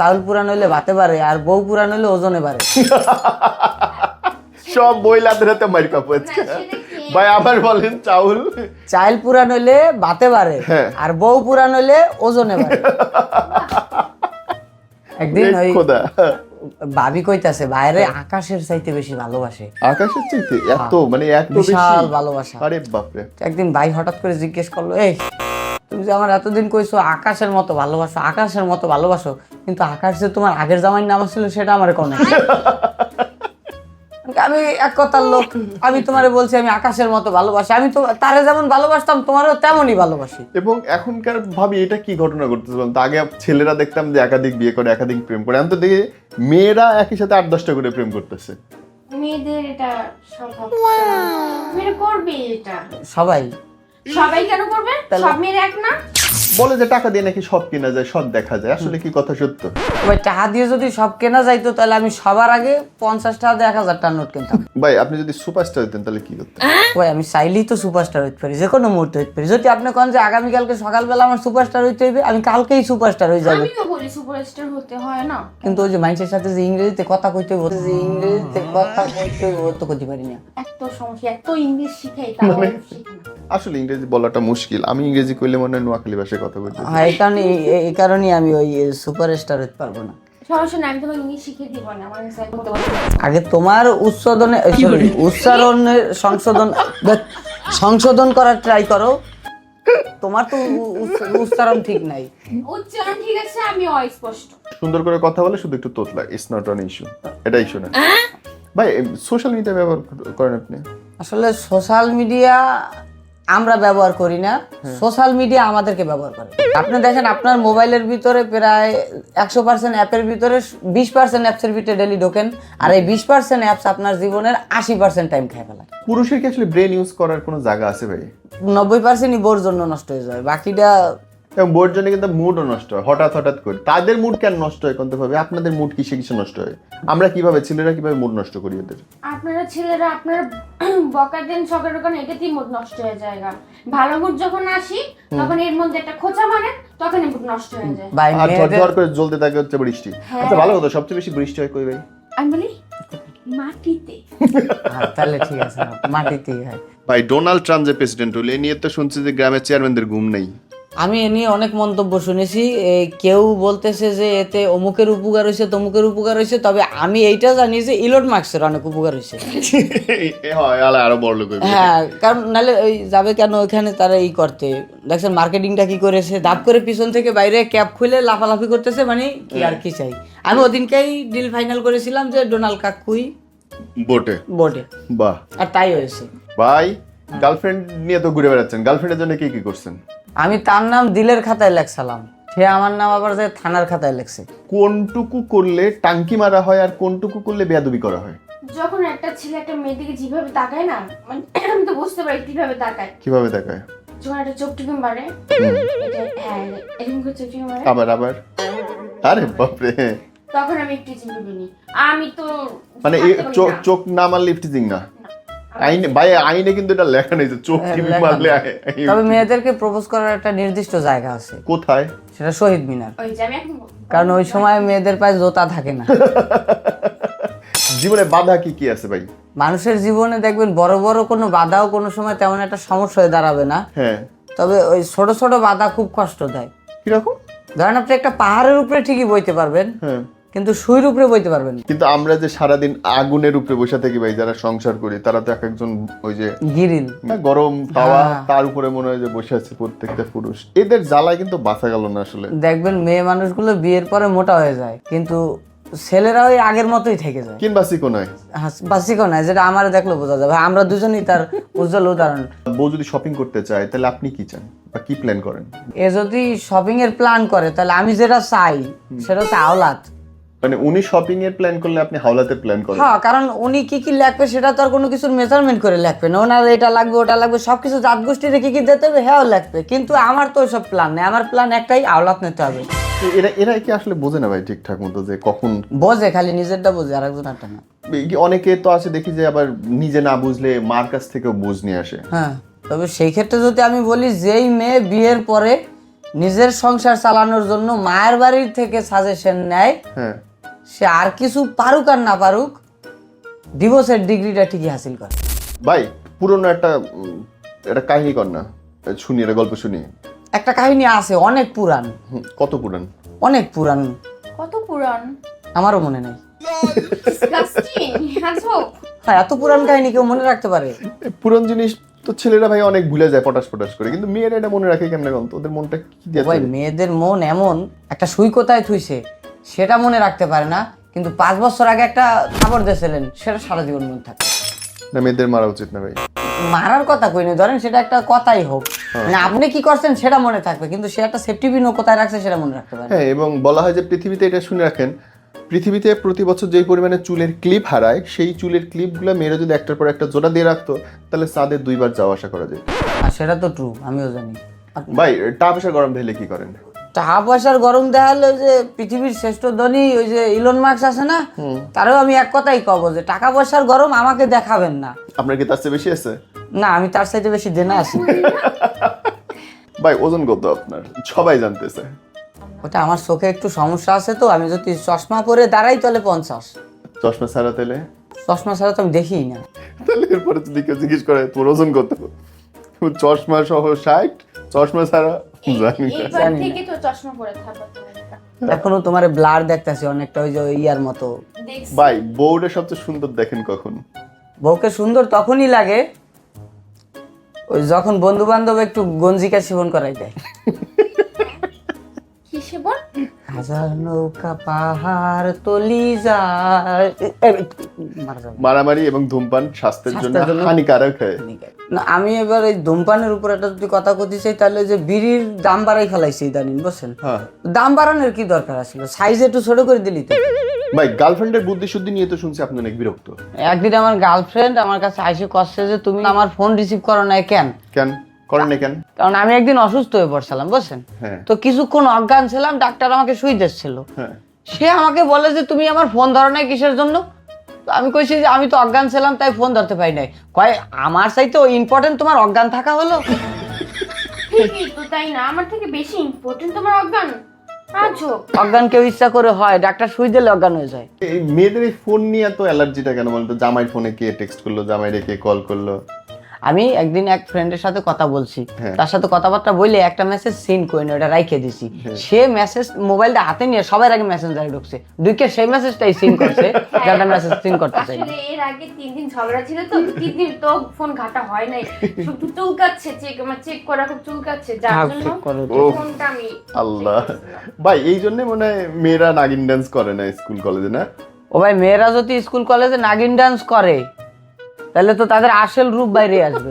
চাউল পুরান হইলে ভাতে পারে আর বউ পুরান হইলে ওজনে পারে। সব মহিলাদের হাতে মারি পাবো আজকে। ভাই আবার বলেন চাউল। চাইল পুরান হইলে ভাতে পারে হ্যাঁ। আর বউ পুরান হইলে ওজনে পারে। একদিন ওই ভাবি কইতাছে বাইরে আকাশের চাইতে বেশি ভালোবাসে। আকাশের চাইতে? এত মানে এত বিশাল ভালোবাসা। আরে বাপরে। একদিন ভাই হঠাৎ করে জিজ্ঞেস করল এই তুমি যে আমার এতদিন কইছো আকাশের মতো ভালোবাসো আকাশের মতো ভালোবাসো কিন্তু আকাশ যে তোমার আগের জামাই নাম ছিল সেটা আমার কোনো? আমি এক কথার লোক আমি তোমারে বলছি আমি আকাশের মতো ভালোবাসি আমি তো তারে যেমন ভালোবাসতাম তোমারও তেমনই ভালোবাসি। এবং এখনকার ভাবি এটা কি ঘটনা ঘটতেছে বলতো? আগে ছেলেরা দেখতাম যে একাধিক বিয়ে করে একাধিক প্রেম করে আমি তো দেখি মেয়েরা একই সাথে আট দশটা করে প্রেম করতেছে। মেয়েদের এটা স্বভাব মেয়েরা করবে এটা। সবাই। সবাই কেন করবে? সব মেয়েরা এক না? বলে যে টাকা দিয়ে নাকি সব কেনা যায় সব দেখা যায়। আসলে কি কথা সত্য? ওই টাকা দিয়ে যদি সব কেনা যাইতো তাহলে আমি সবার আগে পঞ্চাশ টাকা দিয়ে এক হাজার টাকা নোট কিনতাম। ভাই আপনি যদি সুপারস্টার হতেন তাহলে কি করতেন? ওই আমি চাইলেই তো সুপারস্টার হইতে পারি যে কোনো মুহূর্তে হইতে পারি। যদি আপনি কোন যে আগামীকালকে সকালবেলা আমার সুপারস্টার হইতে হইবে আমি কালকেই সুপারস্টার হয়ে যাবে। আমিও বলি সুপারস্টার হতে হয় না। কিন্তু ওই যে মানুষের সাথে যে ইংরেজিতে কথা কইতে হইব যে ইংরেজিতে কথা কইতে হইব তো কইতে পারি না। এত সমস্যা এত ইংলিশ শিখাই তাও মানে- শিখি না। আসলে ইংরেজি বলাটা মুশকিল। আমি ইংরেজি কইলে মনে হয় নোয়াখালী ভাষায় কথা বলতে হ্যাঁ এই কারণে এই- কারণেই আমি ওই সুপারস্টার হইতে পারব না। সমস্যা নাই আমি তোমাকে ইংলিশ শিখিয়ে দিব না আমার পারব না। আগে তোমার উচ্চারণে sorry, উচ্চারণের সংশোধন সংশোধন করার ট্রাই করো। তোমার তো উচ্চারণ ঠিক নাই। উচ্চারণ ঠিক আছে আমি অস্পষ্ট। সুন্দর করে কথা বলে শুধু একটু তোতলা ইটস নট অন ইস্যু এটা ইস্যু না। ভাই সোশ্যাল মিডিয়া ব্যবহার করেন আপনি? আসলে সোশ্যাল মিডিয়া আমরা ব্যবহার করি না সোশ্যাল মিডিয়া আমাদেরকে ব্যবহার করে। আপনি দেখেন আপনার মোবাইলের ভিতরে প্রায় একশো পার্সেন্ট অ্যাপের ভিতরে বিশ পার্সেন্ট অ্যাপসের ভিতরে ডেলি ঢোকেন আর এই বিশ পার্সেন্ট অ্যাপস আপনার জীবনের আশি পার্সেন্ট টাইম খেয়ে ফেলে পুরুষের কি আসলে ব্রেন ইউজ করার কোনো জায়গা আছে ভাই? নব্বই পার্সেন্টই বোর জন্য নষ্ট হয়ে যায়। বাকিটা এবং বোর জন্য কিন্তু মুডও নষ্ট হয় হঠাৎ হঠাৎ করে। তাদের মুড কেন নষ্ট হয় কোনতে ভাবে? আপনাদের মুড কিসে কিসে নষ্ট হয়? আমরা কীভাবে ছেলেরা কীভাবে মুড নষ্ট করি ওদের? আপনারা ছেলেরা আপনারা বকা দেন সকাল সকাল এটাতেই মুড নষ্ট হয়ে যায় ভালো মুড যখন আসি তখন এর মধ্যে একটা খোঁচা মারেন তখনই মুড নষ্ট হয়ে যায়। আর ঝড় ঝড় করে জ্বলতে থাকে হচ্ছে বৃষ্টি। আচ্ছা ভালো কথা সবচেয়ে বেশি বৃষ্টি হয় কই ভাই? আমি বলি মাটিতে। হ্যাঁ, তাহলে ঠিক আছে মাটিতেই হয়। ভাই ডোনাল্ড ট্রাম্প যে প্রেসিডেন্ট হলো এই নিয়ে তো শুনছি যে গ্রামের চেয়ারম্যানদের ঘুম নেই। আমি এ নিয়ে অনেক মন্তব্য শুনেছি কেউ বলতেছে যে এতে অমুকের উপকার হয়েছে তমুকের উপকার হয়েছে তবে আমি এইটা জানি যে ইলট মার্কসের অনেক উপকার হয়েছে। আরও বড় হ্যাঁ কারণ নাহলে ওই যাবে কেন ওইখানে তারা ই করতে? দেখছেন মার্কেটিংটা কি করেছে? দাপ করে পিছন থেকে বাইরে ক্যাপ খুলে লাফালাফি করতেছে মানে কি আর কি চাই? আমি ওদিনকেই ডিল ফাইনাল করেছিলাম যে ডোনাল্ড কাকুই বোটে। বোর্ডে বাহ। আর তাই হয়েছে। ভাই গার্লফ্রেন্ড নিয়ে তো ঘুরে বেড়াচ্ছেন। গার্লফ্রেন্ডের জন্য কি কি করছেন? আমি তার নাম দিলের খাতায় লেখছিলাম সে আমার নাম আবার যে থানার খাতায় লেখছে। কোনটুকু করলে টাঙ্কি মারা হয় আর কোনটুকু করলে বেয়াদবি করা হয়? যখন একটা ছেলে একটা মেয়ের দিকে যেভাবে তাকায় না মানে আমি তো বুঝতে পারি কীভাবে তাকায়। কীভাবে দেখায় যখন একটা চোখ টিপে মারে এটা হ্যাঁ এরকম করে চোখ টিপে মারে। আবার আবার? আরে বাপরে। তখন আমি একটু চিন্তা করি আমি তো মানে এই থাকতে পারি চোখ না। চোখ না মারলে ইফটিজিং না? আইনে ভাই আইনে কিন্তু এটা লেখা নেই যে চোখ টিপি মারলে তবে মেয়েদেরকে প্রপোজ করার একটা নির্দিষ্ট জায়গা আছে। কোথায়? সেটা শহীদ মিনার। ওই যে আমি এখন কারণ ওই সময় মেয়েদের পায়ে জোতা থাকে না। জীবনে বাধা কি কি আছে ভাই? মানুষের জীবনে দেখবেন বড় বড় কোনো বাধাও কোনো সময় তেমন একটা সমস্যা হয়ে দাঁড়াবে না। হ্যাঁ। তবে ওই ছোট ছোট বাধা খুব কষ্ট দেয়। কীরকম? ধরেন আপনি একটা পাহাড়ের উপরে ঠিকই বইতে পারবেন। হ্যাঁ। কিন্তু সুইর উপরে বইতে পারবেন না। কিন্তু আমরা যে সারাদিন আগুনের উপরে বসে থাকি ভাই যারা সংসার করি তারা তো এক একজন ওই যে গিরিল। না, গরম তাওয়া হ্যাঁ। তার উপরে মনে হয় যে বসে আছে প্রত্যেকটা পুরুষ। এদের জ্বালায় কিন্তু বাঁচা গেল না আসলে। দেখবেন মেয়ে মানুষগুলো বিয়ের পরে মোটা হয়ে যায় কিন্তু ছেলেরা ওই আগের মতোই থেকে যায়। কিংবা সিকো নয়। বাসিকও নাই যেটা আমার দেখলে বোঝা যাবে। আমরা দুজনই তার উজ্জ্বল উদাহরণ। বউ যদি শপিং করতে চায় তাহলে আপনি কি চান? বা কি প্ল্যান করেন? এ যদি শপিং এর প্ল্যান করে তাহলে আমি যেটা চাই সেটা হচ্ছে আওলাদ। মানে উনি শপিং এর প্ল্যান করলে আপনি হাওলাতের প্ল্যান করেন? হ্যাঁ কারণ উনি কি কি লাগবে সেটা তো আর কোনো কিছুর মেজারমেন্ট করে লাগবে না। ওনার এটা লাগবে ওটা লাগবে সবকিছু জাত গোষ্ঠীতে কি কি দিতে হবে? হ্যাঁ লাগবে। কিন্তু আমার তো ওইসব প্ল্যান নেই। আমার প্ল্যান একটাই আওলাদ নিতে হবে। এরা এরা কি আসলে বোঝে না ভাই ঠিকঠাক মতো যে কখন? বোঝে খালি নিজেরটা বোঝে আর একজন একটা না। অনেকে তো আছে দেখি যে আবার নিজে না বুঝলে মার কাছ থেকেও বুঝ নিয়ে আসে। হ্যাঁ তবে সেই ক্ষেত্রে যদি আমি বলি যেই মেয়ে বিয়ের পরে নিজের সংসার চালানোর জন্য মায়ের বাড়ির থেকে সাজেশন নেয় হ্যাঁ। সে আর কিছু পারুক আর না পারুক ডিভোর্সের ডিগ্রিটা ঠিকই হাসিল করে। ভাই পুরনো একটা উম, একটা কাহিনী কর না। শুনি একটা গল্প শুনি। একটা কাহিনী আছে অনেক পুরান হুম, কত পুরান অনেক পুরান কত পুরান আমারও মনে নেই। ডিসগাস্টিং হ্যাঁ এত পুরান কাহিনী কেউ মনে রাখতে পারে? পুরান জিনিস তো ছেলেরা ভাই অনেক ভুলে যায় পটাশ পটাশ করে। কিন্তু মেয়েরা এটা মনে রাখে কেমনে গন্ত ওদের মনটা কি দিয়ে ভাই মেয়েদের মন এমন একটা সুই কোথায় থুইছে সেটা মনে রাখতে পারে না কিন্তু পাঁচ বছর আগে একটা খাবার দিয়েছিলেন সেটা সারা জীবন মনে থাকে। না মেয়েদের মারা উচিত না ভাই। মারার কথা কইনি ধরেন সেটা একটা কথাই হোক। মানে আপনি কি করছেন সেটা মনে থাকবে কিন্তু সে একটা সেফটি পিনও কোথায় রাখছে সেটা মনে রাখতে পারে হ্যাঁ এবং বলা হয় যে পৃথিবীতে এটা শুনে রাখেন পৃথিবীতে প্রতি বছর যেই পরিমাণে চুলের ক্লিপ হারায় সেই চুলের ক্লিপগুলো মেয়েরা যদি একটার পর একটা জোড়া দিয়ে রাখতো তাহলে চাঁদে দুইবার যাওয়া আসা করা যায় আর সেটা তো ট্রু আমিও জানি। ভাই টাকা পয়সা গরম দিলে কি করেন? টাকা পয়সার গরম দেখালে ওই যে পৃথিবীর শ্রেষ্ঠ ধনী ওই যে ইলন মার্কস আছে না তারও আমি এক কথাই কব যে টাকা পয়সার গরম আমাকে দেখাবেন না। আপনার কি তার চেয়ে বেশি আছে? না আমি তার সাইডে বেশি দেনা আছি। ভাই ওজন কত আপনার? সবাই জানতেছে। ওটা আমার চোখে একটু সমস্যা আছে তো আমি যদি চশমা পরে দাঁড়াই তাহলে পঞ্চাশ। চশমা ছাড়া তেলে চশমা ছাড়া তো আমি দেখিই না। তাহলে এরপরে যদি কেউ জিজ্ঞেস করে তোর ওজন কত? চশমা সহ ষাট চশমা ছাড়া এইবার থেকে তো চশমা পরে থাকবে এখনও তোমার ব্লার দেখতেছি অনেকটা ওই যে ইয়ার মতো। ভাই বউটা সবচেয়ে সুন্দর দেখেন কখন? বউকে সুন্দর তখনই লাগে ওই যখন বন্ধু বান্ধব একটু গঞ্জিকা সেবন করাই দেয়। হাজার নৌকা পাহাড় তলি যায়। মারামারি। এবং ধূমপান স্বাস্থ্যের জন্য হানিকারক হয়। না আমি এবার এই ধূমপানের উপর একটা যদি কথা করতে চাই তাহলে যে বিড়ির দাম বাড়াই ফেলাইছে ইদানিং বুঝছেন? হ্যাঁ। দাম বাড়ানোর কি দরকার আসলে? সাইজ একটু ছোট করে দিলি তো। ভাই গার্লফ্রেন্ডের বুদ্ধি শুদ্ধি নিয়ে তো শুনছি আপনি অনেক বিরক্ত। একদিন আমার গার্লফ্রেন্ড আমার কাছে আইসে কষ্টে যে তুমি আমার ফোন রিসিভ করো না কেন? কেন? করেন না কেন? কারণ আমি একদিন অসুস্থ হয়ে পড়ছিলাম বুঝছেন? হ্যাঁ। তো কিছুক্ষণ অজ্ঞান ছিলাম ডাক্তার আমাকে শুই দিচ্ছিল। হ্যাঁ। সে আমাকে বলে যে তুমি আমার ফোন ধরো নাই কিসের জন্য? তো আমি কইছি যে আমি তো অজ্ঞান ছিলাম তাই ফোন ধরতে পাই নাই। কয় আমার চাইতে ইম্পর্টেন্ট তোমার অজ্ঞান থাকা হলো? ঠিকই তো তাই না? আমার থেকে বেশি ইম্পর্টেন্ট তোমার অজ্ঞান? অজ্ঞান কেউ ইচ্ছা করে হয় ডাক্তার সুই দিলে অজ্ঞান হয়ে যায়। এই মেয়েদের এই ফোন নিয়ে এত অ্যালার্জিটা কেন বলতো? জামাই ফোনে কে টেক্সট করল জামাইরে রেখে কল করল? আমি একদিন এক ফ্রেন্ডের সাথে কথা বলছি। হ্যাঁ। তার সাথে কথাবার্তা বলে একটা মেসেজ সিন করে নিয়ে ওটা রাইখে দিছি। সে মেসেজ মোবাইলটা হাতে নিয়ে সবার আগে মেসেঞ্জারে ঢুকছে। ঢুকে সেই মেসেজটাই সিন করছে যেটা মেসেজ সিন করতে চাই। আসলে এর আগে তিন দিন ঝগড়া ছিল তো তিন দিন তো ফোন ঘাটা হয় নাই। শুধু চুলকাচ্ছে চেক আমার চেক করা খুব চুলকাচ্ছে যার জন্য তো। ওহ, ফোনটা আমি আল্লাহ। ভাই এই জন্য মনে হয় মেয়েরা নাগিন ডান্স করে না স্কুল কলেজে না? ও ভাই মেয়েরা যদি স্কুল কলেজে নাগিন ডান্স করে তাহলে তো তাদের আসল রূপ বাইরে আসবে।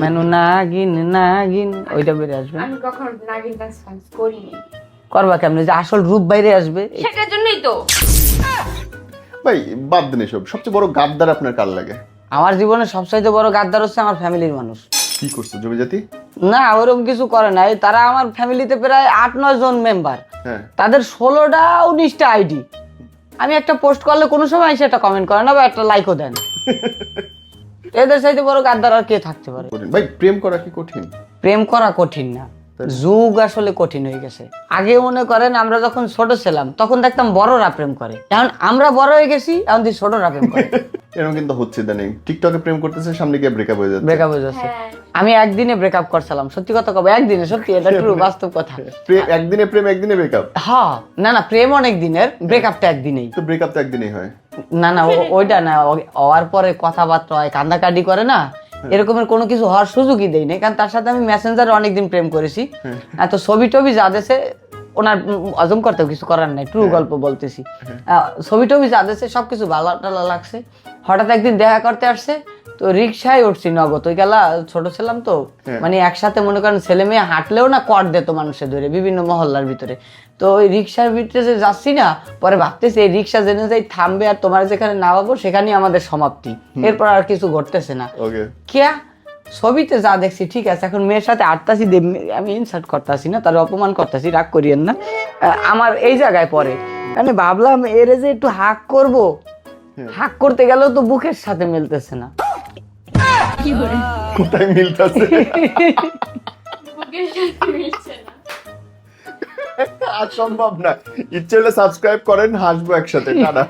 মানে নাগিন নাগিন ওইটা বেরিয়ে আসবে। আমি কখনো নাগিন ডান্স করিনি। করবা কেমনে যে আসল রূপ বাইরে আসবে? সেটার জন্যই তো। ভাই বাদ দেন এসব। সবচেয়ে বড় গাদ্দার আপনার কার লাগে? আমার জীবনে সবচাইতে বড় গাদ্দার হচ্ছে আমার ফ্যামিলির মানুষ। কি করছে জমি জাতি? না ওরকম কিছু করে নাই। তারা আমার ফ্যামিলিতে প্রায় আট নয় জন মেম্বার হ্যাঁ। তাদের ষোলোটা উনিশটা আইডি। আমি একটা পোস্ট করলে কোনো সময় এসে একটা কমেন্ট করে না বা একটা লাইকও দেন এদের সাথে বড় গাদ্দার আর কে থাকতে পারে। ভাই প্রেম করা কি কঠিন? প্রেম করা কঠিন না। যুগ আসলে কঠিন হয়ে গেছে। আগে মনে করেন আমরা যখন ছোট ছিলাম তখন দেখতাম বড়রা প্রেম করে। এখন আমরা বড় হয়ে গেছি এখন দি ছোটরা প্রেম করে। এরকম কিন্তু হচ্ছে ইদানিং। টিকটকে প্রেম করতেছে সামনে গিয়ে ব্রেকআপ হয়ে যাচ্ছে। ব্রেকআপ হয়ে যাচ্ছে। হ্যাঁ। আমি একদিনে ব্রেকআপ করছিলাম সত্যি কথা কব একদিনে সত্যি এটা ট্রু বাস্তব কথা। প্রেম একদিনে প্রেম একদিনে ব্রেকআপ হ্যাঁ না না প্রেম অনেক দিনের ব্রেকআপটা একদিনেই। তো ব্রেকআপ তো একদিনেই হয়। না না ওইটা না হওয়ার পরে কথাবার্তা হয় কান্দাকাটি করে না এরকমের কোনো কিছু হওয়ার সুযোগই দেই নাই কারণ তার সাথে আমি মেসেঞ্জারে অনেকদিন প্রেম করেছি। এত ছবি টবি যা দেশে ওনার হজম করতেও কিছু করার নাই ট্রু গল্প বলতেছি। ছবি টবি যা দেশে সবকিছু ভালো টালো লাগছে। হঠাৎ একদিন দেখা করতে আসছে তো রিক্সায় উঠছি নগদ। ওই গেলা ছোট ছিলাম তো মানে একসাথে মনে করেন ছেলে মেয়ে হাঁটলেও না কর দিত মানুষের ধরে বিভিন্ন মহল্লার ভিতরে। তো ওই রিক্সার ভিতরে যে যাচ্ছি না পরে ভাবতেছি এই রিক্সা জেনে যাই থামবে আর তোমার যেখানে নামাবো সেখানেই আমাদের সমাপ্তি। এরপর আর কিছু ঘটতেছে না। কেয়া? ছবিতে যা দেখছি ঠিক আছে এখন মেয়ের সাথে আটতাছি আমি ইনসার্ট করতেছি না তার অপমান করতেছি রাগ করিয়েন না। আমার এই জায়গায় পরে আমি ভাবলাম এর যে একটু হাক করব। হ্যাঁ। হাক করতে গেলেও তো বুকের সাথে মিলতেছে না। কোথায় মিলতেছে? আর সম্ভব না। ইচ্ছে হলে সাবস্ক্রাইব করেন হাসবো একসাথে টাটা।